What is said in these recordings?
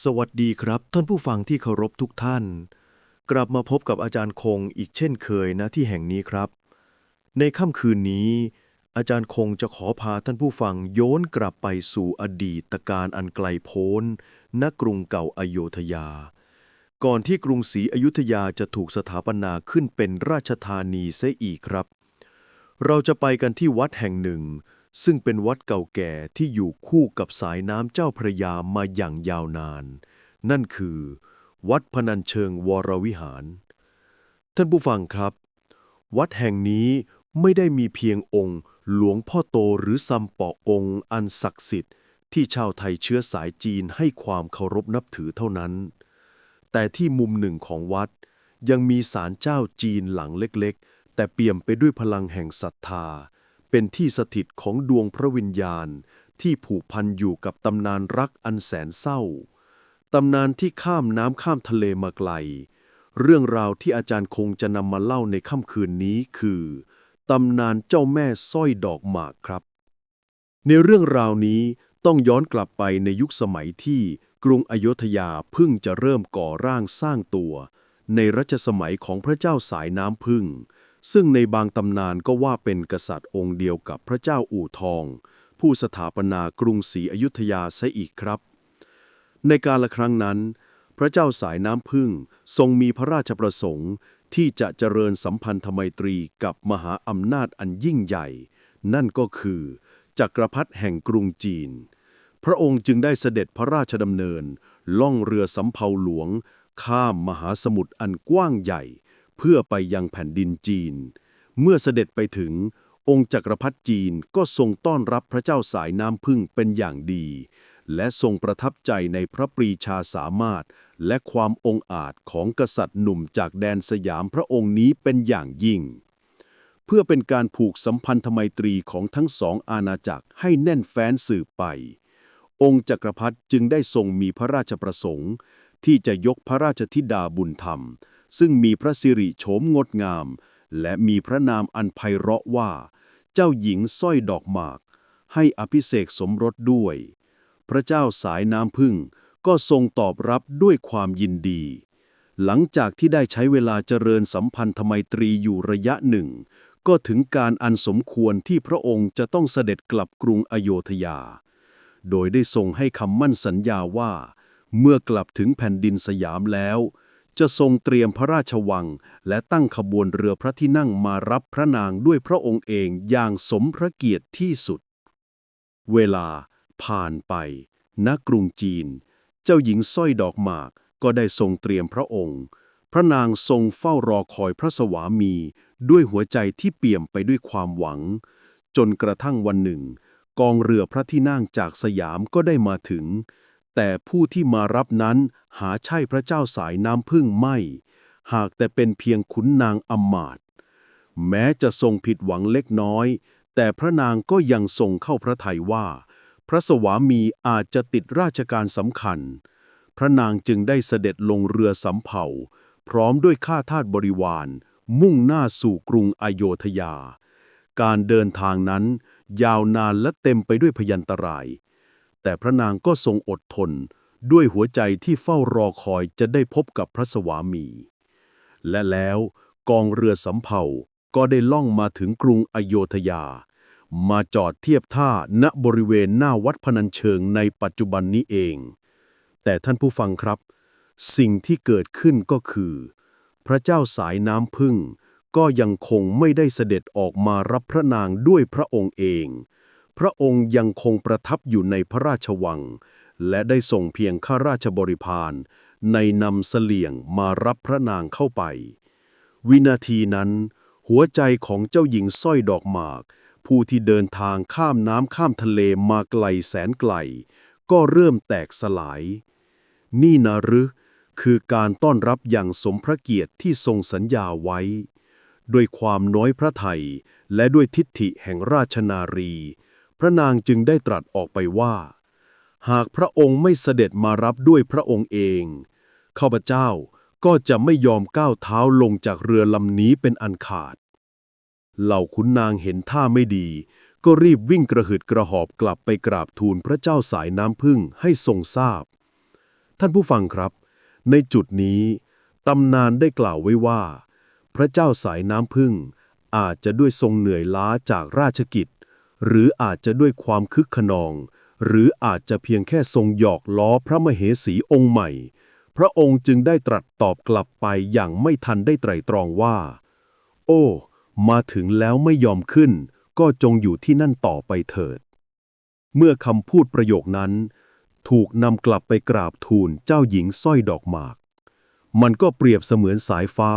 สวัสดีครับ ท่านผู้ฟังที่เคารพทุกท่าน กลับมาพบกับอาจารย์คงอีกเช่นเคยนะที่แห่งนี้ครับ ในค่ำคืนนี้ อาจารย์คงจะขอพาท่านผู้ฟังโยนกลับไปสู่อดีตการอันไกลโพ้นณกรุงเก่าอโยธยา ก่อนที่กรุงศรีอยุธยาจะถูกสถาปนาขึ้นเป็นราชธานีเสียอีกครับ เราจะไปกันที่วัดแห่งหนึ่ง ซึ่งเป็นวัดเก่าแก่ที่อยู่คู่กับสายน้ำเจ้าพระยามาอย่างยาวนาน นั่นคือ วัดพนัญเชิงวรวิหาร ท่านผู้ฟังครับ วัดแห่งนี้ไม่ได้มีเพียงองค์ หลวงพ่อโตหรือซัมปอองค์อันศักดิ์สิทธิ์ที่ชาวไทยเชื้อสายจีนให้ความเคารพนับถือเท่านั้น แต่ที่มุมหนึ่งของวัด ยังมีศาลเจ้าจีนหลังเล็กๆ แต่เปี่ยมไปด้วยพลังแห่งศรัทธา เป็นที่สถิตของดวงพระวิญญาณ ที่ผูกพันอยู่กับตำนานรักอันแสนเศร้า ตำนานที่ข้ามน้ำข้ามทะเลมาไกล เรื่องราวที่อาจารย์คงจะนำมาเล่าในค่ำคืนนี้คือ ตำนานเจ้าแม่สร้อยดอกหมากครับ ในเรื่องราวนี้ต้องย้อนกลับไปในยุคสมัยที่กรุงอโยธยาเพิ่งจะเริ่มก่อร่างสร้างตัว ในรัชสมัยของพระเจ้าสายน้ำพึ่ง ซึ่งในบางตำนานก็ว่าเป็นกษัตริย์องค์เดียวกับพระเจ้าอู่ทอง ผู้สถาปนากรุงศรีอยุธยาซะอีกครับ ในกาลครั้งนั้น พระเจ้าสายน้ำพึ่งทรงมีพระราชประสงค์ ที่จะเจริญสัมพันธไมตรีกับมหาอำนาจอันยิ่งใหญ่ นั่นก็คือจักรพรรดิแห่งกรุงจีน พระองค์จึงได้เสด็จพระราชดำเนิน ล่องเรือสำเภาหลวง ข้ามมหาสมุทรอันกว้างใหญ่ พื่อไปยังแผ่นดินจีน เมื่อเสด็จไปถึง องค์จักรพรรดิจีนก็ทรงต้อนรับพระเจ้าสายน้ำพึ่งเป็นอย่างดี และทรงประทับใจในพระปรีชาสามารถ และความองอาจของกษัตริย์หนุ่มจากแดนสยามพระองค์นี้เป็นอย่างยิ่ง เพื่อเป็นการผูกสัมพันธไมตรีของทั้งสองอาณาจักรให้แน่นแฟ้นสืบไป องค์จักรพรรดิจึงได้ทรงมีพระราชประสงค์ ที่จะยกพระราชธิดาบุญธรรม ซึ่งมีพระสิริโฉมงดงาม และมีพระนามอันไพเราะว่า เจ้าหญิงสร้อยดอกหมาก ให้อภิเษกสมรสด้วย พระเจ้าสายน้ำพึ่งก็ทรงตอบรับด้วยความยินดี หลังจากที่ได้ใช้เวลาเจริญสัมพันธไมตรีอยู่ระยะหนึ่ง ก็ถึงการอันสมควรที่พระองค์จะต้องเสด็จกลับกรุงอโยธยา โดยได้ทรงให้คำมั่นสัญญาว่า เมื่อกลับถึงแผ่นดินสยามแล้ว จะทรงเตรียมพระราชวัง และตั้งขบวนเรือพระที่นั่งมารับพระนางด้วยพระองค์เองอย่างสมพระเกียรติที่สุด เวลาผ่านไป ณ กรุงจีน เจ้าหญิงสร้อยดอกหมากก็ได้ทรงเตรียมพระองค์ พระนางทรงเฝ้ารอคอยพระสวามี ด้วยหัวใจที่เปี่ยมไปด้วยความหวัง จนกระทั่งวันหนึ่ง กองเรือพระที่นั่งจากสยามก็ได้มาถึง แต่ผู้ที่มารับนั้นหาใช่พระเจ้าสายน้ำพึ่งไม่ หากแต่เป็นเพียงขุนนางอำมาตย์แม้จะทรงผิดหวังเล็กน้อย แต่พระนางก็ยังทรงเข้าพระทัยว่า พระสวามีอาจจะติดราชการสำคัญ พระนางจึงได้เสด็จลงเรือสำเภาพร้อมด้วยข้าทาสบริวาร มุ่งหน้าสู่กรุงอโยธยา การเดินทางนั้น ยาวนานและเต็มไปด้วยพยันตราย แต่พระนางก็ทรงอดทน ด้วยหัวใจที่เฝ้ารอคอยจะได้พบกับพระสวามี และแล้วกองเรือสำเภาก็ได้ล่องมาถึงกรุงอโยธยา มาจอดเทียบท่าณบริเวณหน้าวัดพนัญเชิงในปัจจุบันนี้เอง แต่ท่านผู้ฟังครับ สิ่งที่เกิดขึ้นก็คือ พระเจ้าสายน้ำพึ่งก็ยังคงไม่ได้เสด็จออกมารับพระนางด้วยพระองค์เอง พระองค์ยังคงประทับอยู่ในพระราชวัง และได้ส่งเพียงข้าราชบริพารในนำเสลี่ยงมารับพระนางเข้าไป วินาทีนั้น หัวใจของเจ้าหญิงสร้อยดอกหมาก ผู้ที่เดินทางข้ามน้ำข้ามทะเลมาไกลแสนไกล ก็เริ่มแตกสลาย นี่นะหรือคือการต้อนรับอย่างสมพระเกียรติที่ทรงสัญญาไว้ ด้วยความน้อยพระไทยและด้วยทิฏฐิแห่งราชนารี ระนางจึงได้ตรัสออกไปว่า หากพระองค์ไม่เสด็จมารับด้วยพระองค์เองข้าพเจ้าก็จะไม่ยอมก้าวเท้าลงจากเรือลำนี้เป็นอันขาด เหล่าขุนนางเห็นท่าไม่ดี ก็รีบวิ่งกระหืดกระหอบกลับไปกราบทูลพระเจ้าสายน้ำพึ่งให้ทรงทราบ ท่านผู้ฟังครับ ในจุดนี้ตำนานได้กล่าวไว้ว่า พระเจ้าสายน้ำพึ่งอาจจะด้วยทรงเหนื่อยล้าจากราชกิจ หรืออาจจะด้วยความคึกขนอง หรืออาจจะเพียงแค่ทรงหยอกล้อพระมเหสีองค์ใหม่ พระองค์จึงได้ตรัสตอบกลับไปอย่างไม่ทันได้ไตรตรองว่า โอ้ มาถึงแล้วไม่ยอมขึ้น ก็จงอยู่ที่นั่นต่อไปเถิด เมื่อคำพูดประโยคนั้น ถูกนำกลับไปกราบทูลเจ้าหญิงสร้อยดอกหมาก มันก็เปรียบเสมือนสายฟ้า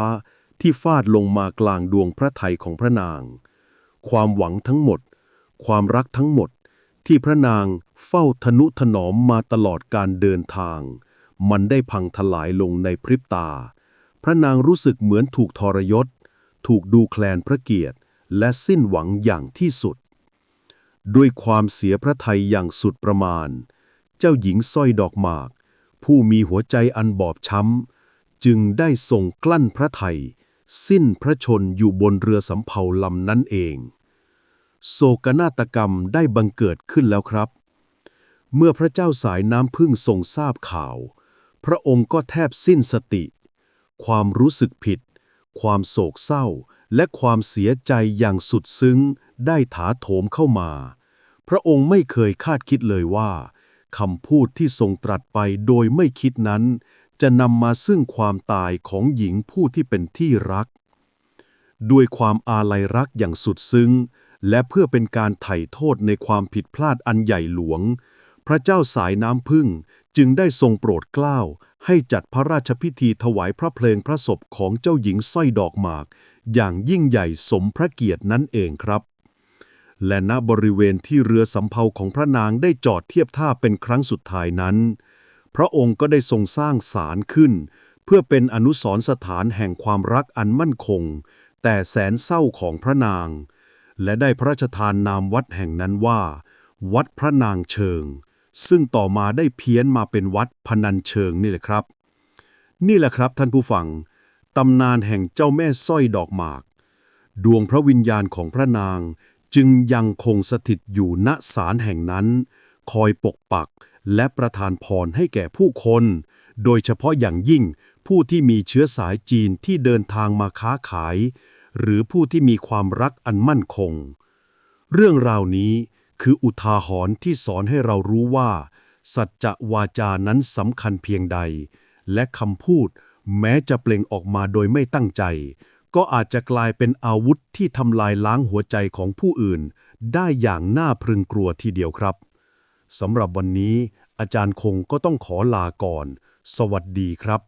ที่ฟาดลงมากลางดวงพระไทยของพระนาง ความหวังทั้งหมด ความรักทั้งหมด ที่พระนางเฝ้าทนุถนอมมาตลอดการเดินทาง มันได้พังทลายลงในพริบตา พระนางรู้สึกเหมือนถูกทรยศ ถูกดูแคลนพระเกียรติ และสิ้นหวังอย่างที่สุด ด้วยความเสียพระทัยอย่างสุดประมาณ เจ้าหญิงสร้อยดอกหมาก ผู้มีหัวใจอันบอบช้ำ จึงได้ทรงกลั้นพระทัยสิ้นพระชนอยู่บนเรือสำเภาลำนั้นเอง โศกนาฏกรรมได้บังเกิดขึ้นแล้วครับ เมื่อพระเจ้าสายน้ำพึ่งทรงทราบข่าว พระองค์ก็แทบสิ้นสติ ความรู้สึกผิด ความโศกเศร้า และความเสียใจอย่างสุดซึ้ง ได้ถาโถมเข้ามา พระองค์ไม่เคยคาดคิดเลยว่าคำพูดที่ทรงตรัสไปโดยไม่คิดนั้น จะนำมาซึ่งความตายของหญิงผู้ที่เป็นที่รัก ด้วยความอาลัยรักอย่างสุดซึ้ง และเพื่อเป็นการไถ่โทษในความผิดพลาดอันใหญ่หลวง พระเจ้าสายน้ำพึ่งจึงได้ทรงโปรดเกล้า ให้จัดพระราชพิธีถวายพระเพลิงพระศพของเจ้าหญิงสร้อยดอกหมาก อย่างยิ่งใหญ่สมพระเกียรตินั่นเองครับ และณบริเวณที่เรือสำเภาของพระนางได้จอดเทียบท่าเป็นครั้งสุดท้ายนั้น พระองค์ก็ได้ทรงสร้างศาลขึ้น เพื่อเป็นอนุสรณ์สถานแห่งความรักอันมั่นคง แต่แสนเศร้าของพระนาง และได้พระราชทานนามวัดแห่งนั้นว่า วัดพระนางเชิง ซึ่งต่อมาได้เพี้ยนมาเป็นวัดพนัญเชิงนี่แหละครับ นี่แหละครับท่านผู้ฟังตำนานแห่งเจ้าแม่สร้อยดอกหมาก ดวงพระวิญญาณของพระนางจึงยังคงสถิตอยู่ณศาลแห่งนั้น คอยปกปักและประทานพรให้แก่ผู้คน โดยเฉพาะอย่างยิ่งผู้ที่มีเชื้อสายจีนที่เดินทางมาค้าขาย หรือผู้ที่มีความรักอันมั่นคง เรื่องราวนี้คืออุทาหรณ์ที่สอนให้เรารู้ว่า สัจจะวาจานั้นสำคัญเพียงใด และคำพูดแม้จะเปล่งออกมาโดยไม่ตั้งใจ ก็อาจจะกลายเป็นอาวุธที่ทำลายล้างหัวใจของผู้อื่น ได้อย่างน่าพรึงกลัวทีเดียวครับสำหรับวันนี้ อาจารย์คงก็ต้องขอลาก่อน สวัสดีครับ